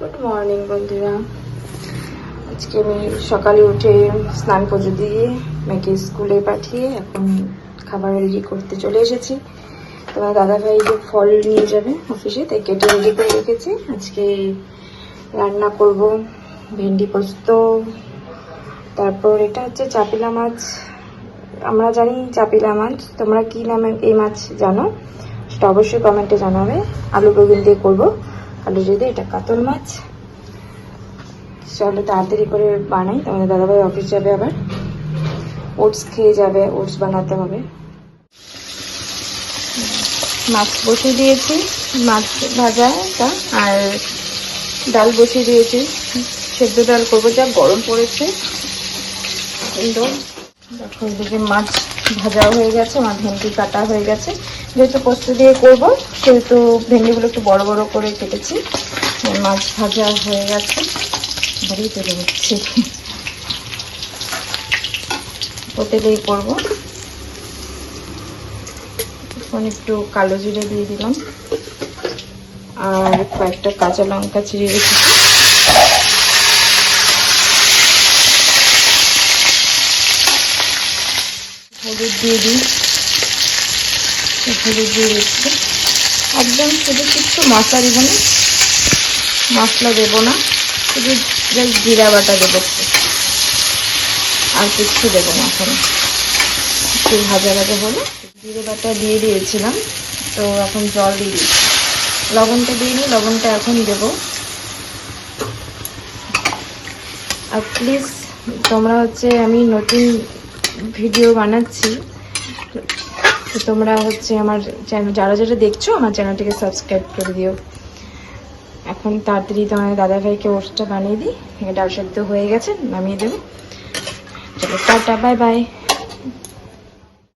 Good morning বন্ধুরা। আজকে আমি সকালে উঠে স্নান পুজো দিয়ে মেয়েকে স্কুলে পাঠিয়ে এখন খাবার রেডি করতে চলে এসেছি। তোমার দাদা ভাই যে ফল নিয়ে যাবে অফিসে তাই কেটে রেডি করে রেখেছি। আজকে রান্না করব ভেন্ডি পোস্ত, তারপর এটা হচ্ছে চাপিলা মাছ। আমরা জানি চাপিলা মাছ, তোমরা কি নামে এই মাছ জানো? সেটা অবশ্যই কমেন্টে জানাবে। আলু বেগুন দিয়ে করব। আলু দিয়ে এটা কাতল মাছ, চলো তাড়াতাড়ি করে বানাই। তোমাদের দাদাভাই অফিস যাবে আবার। ওটস খেয়ে যাবে ওটস বানাতে হবে। মাছ বসিয়ে দিয়েছি, মাছ ভাজাটা আর ডাল বসিয়ে দিয়েছি। সেদ্ধ ডাল করব, যা গরম পড়েছে। দেখো, এদিকে মাছ ভাজা হয়ে গেছে আমার ভেন্ডি কাটা হয়ে গেছে। যেহেতু পোস্ত দিয়ে করব, সেহেতু ভেন্ডিগুলো একটু বড় বড় করে কেটেছি। মাছ ভাজা হয়ে গেছে। বাড়ি তুলে দিচ্ছি। দিয়ে করব। এখন একটু কালো জিরে দিয়ে দিলাম। আর কয়েকটা কাঁচা লঙ্কা চিড়ে রেখেছি। হলুদ দিয়ে দিই। হলুদ দিয়ে দিচ্ছি। একদম শুধু কিছু মশলা দেবো না। মশলা দেবো না। শুধু জাস্ট জিরা বাটা দেবো আর কিচ্ছু দেবো না এখন। একটু ভাজা ভাজা হলো। জিরে বাটা দিয়ে দিয়েছিলাম। তো এখন জল দিয়ে দিচ্ছি। লবণটা দিয়ে নিই লবণটা এখন দেবো। আর প্লিজ তোমরা হচ্ছে আমি নতুন ভিডিও বানাচ্ছি। তো তোমরা হচ্ছে আমার চ্যানেল যারা যারা দেখছ, আমার চ্যানেলটিকে সাবস্ক্রাইব করে দিও। এখন তাড়াতাড়ি তোমার দাদাভাইকে ভাইকে ওটসটা বানিয়ে দিই। ডাল সেদ্ধ হয়ে গেছে, নামিয়ে দেবো। চলো টাটা বাই বাই